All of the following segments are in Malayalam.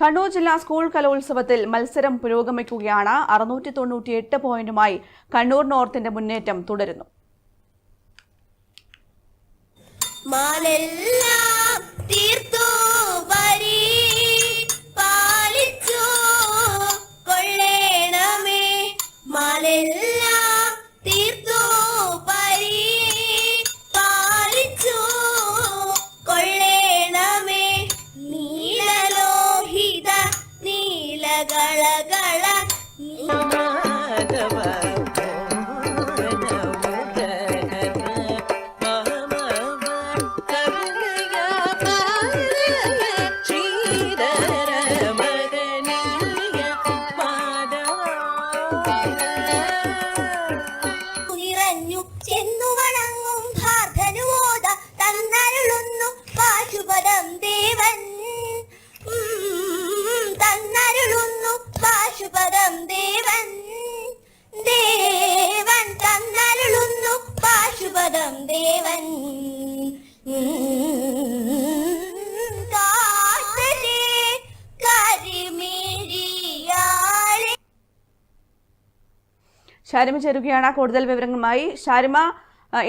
കണ്ണൂർ ജില്ലാ സ്കൂൾ കലോത്സവത്തിൽ മത്സരം പുരോഗമിക്കുകയാണ്. അറുന്നൂറ്റി തൊണ്ണൂറ്റി എട്ട് പോയിന്റുമായി കണ്ണൂർ നോർത്തിന്റെ മുന്നേറ്റം തുടരുന്നു. തീർത്തു നീലകളകള നിറഞ്ഞു ചെന്നു വണങ്ങും ഭാർധനുമോദ തന്നരുളുന്നു പാശുപദം ദേവൻ ദേവൻ ദേവൻ തന്നരുളുന്നു പാശുപതം ദേവൻ. ഷാരിമ ചേരുകയാണ് കൂടുതൽ വിവരങ്ങളുമായി. ഷാരിമ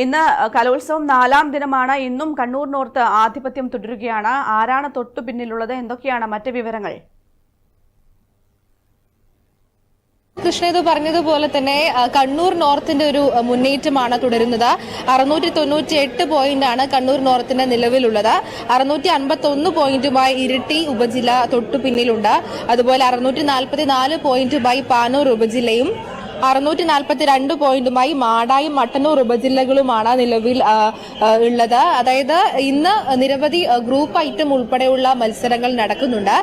ഇന്ന് കലോത്സവം നാലാം ദിനമാണ്. ഇന്നും കണ്ണൂർ നോർത്ത് ആധിപത്യം തുടരുകയാണ്. ആരാണ് തൊട്ടു പിന്നിലുള്ളത്? എന്തൊക്കെയാണ് മറ്റ് വിവരങ്ങൾ? കൃഷ്ണ ഇത് പറഞ്ഞതുപോലെ തന്നെ കണ്ണൂർ നോർത്തിന്റെ ഒരു മുന്നേറ്റമാണ് തുടരുന്നത്. അറുന്നൂറ്റി തൊണ്ണൂറ്റി എട്ട് പോയിന്റ് ആണ് കണ്ണൂർ നോർത്തിന്റെ നിലവിലുള്ളത്. അറുന്നൂറ്റി അൻപത്തി ഒന്ന് പോയിന്റുമായി ഇരിട്ടി ഉപജില്ല തൊട്ടു പിന്നിലുണ്ട് അതുപോലെ അറുന്നൂറ്റി നാൽപ്പത്തി നാല് പോയിന്റുമായി പാനൂർ ഉപജില്ലയും അറുന്നൂറ്റി നാൽപ്പത്തി രണ്ട് പോയിന്റുമായി മാടായും മട്ടന്നൂർ ഉപജില്ലകളുമാണ് നിലവിൽ ഉള്ളത്. അതായത് ഇന്ന് നിരവധി ഗ്രൂപ്പ് ഐറ്റം ഉൾപ്പെടെയുള്ള മത്സരങ്ങൾ നടക്കുന്നുണ്ട്.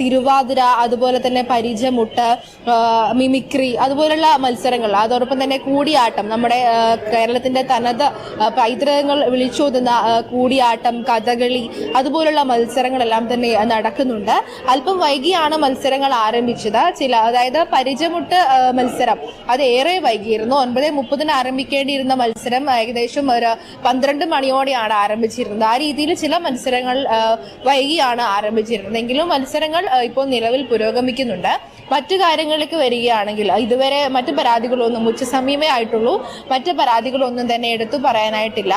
തിരുവാതിര അതുപോലെ തന്നെ പരിചമുട്ട് മിമിക്രി അതുപോലുള്ള മത്സരങ്ങൾ. അതോടൊപ്പം തന്നെ കൂടിയാട്ടം നമ്മുടെ കേരളത്തിന്റെ തനത് പൈതൃകങ്ങൾ വിളിച്ചോതുന്ന കൂടിയാട്ടം കഥകളി അതുപോലുള്ള മത്സരങ്ങളെല്ലാം തന്നെ നടക്കുന്നുണ്ട്. അല്പം വൈകിയാണ് മത്സരങ്ങൾ ആരംഭിച്ചത്. ചില അതായത് പരിചമുട്ട് മത്സരം. അത് ഏറെ വൈകിയിരുന്നു. ഒൻപത് മുപ്പതിന് ആരംഭിക്കേണ്ടിയിരുന്ന മത്സരം ഏകദേശം ഒരു പന്ത്രണ്ട് മണിയോടെയാണ് ആരംഭിച്ചിരുന്നത്. ആ രീതിയിൽ ചില മത്സരങ്ങൾ വൈകിയാണ് ആരംഭിച്ചിരുന്നത്. എങ്കിലും മത്സരങ്ങൾ ഇപ്പോൾ നിലവിൽ പുരോഗമിക്കുന്നുണ്ട്. മറ്റു കാര്യങ്ങളിലേക്ക് വരികയാണെങ്കിൽ ഇതുവരെ മറ്റു പരാതികളൊന്നും ഉച്ചസമയമേ ആയിട്ടുള്ളൂ. മറ്റു പരാതികളൊന്നും തന്നെ എടുത്തു പറയാനായിട്ടില്ല.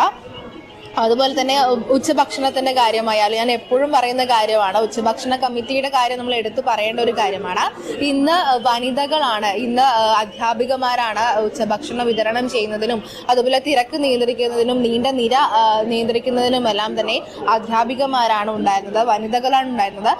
അതുപോലെ തന്നെ ഉച്ചഭക്ഷണത്തിന്റെ കാര്യമായാലും ഞാൻ എപ്പോഴും പറയുന്ന കാര്യമാണ് ഉച്ചഭക്ഷണ കമ്മിറ്റിയുടെ കാര്യം നമ്മൾ എടുത്തു പറയേണ്ട ഒരു കാര്യമാണ്. ഇന്ന് വനിതകളാണ് ഇന്ന് അധ്യാപികമാരാണ് ഉച്ചഭക്ഷണം വിതരണം ചെയ്യുന്നതിനും അതുപോലെ തിരക്ക് നിയന്ത്രിക്കുന്നതിനും നീണ്ട നിര നിയന്ത്രിക്കുന്നതിനും എല്ലാം തന്നെ അധ്യാപികമാരാണ് ഉണ്ടായിരുന്നത് വനിതകളാണ് ഉണ്ടായിരുന്നത്.